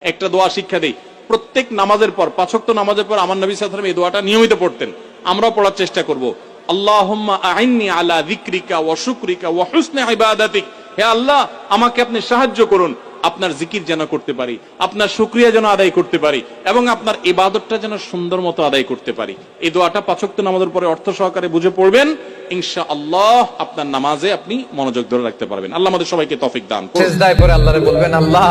একটা দোয়া শিক্ষা দেই। প্রত্যেক নামাজের পর পাঁচক্ত নামাজের পর আমার নবী সাল্লাল্লাহু এই দোয়াটা নিয়মিত পড়তেন। আমরাও পড়ার চেষ্টা করব। যেন আদায় করতে পারি এবং আপনার যেন সুন্দর মতো আদায় করতে পারি। এই নামাজের পরে অর্থ সহকারে বুঝে পড়বেন। ইনশা আল্লাহ আপনার নামাজে আপনি মনোযোগ ধরে রাখতে পারবেন। আল্লাহ আমাদের সবাইকে তৌফিক দান বলবেন, আল্লাহ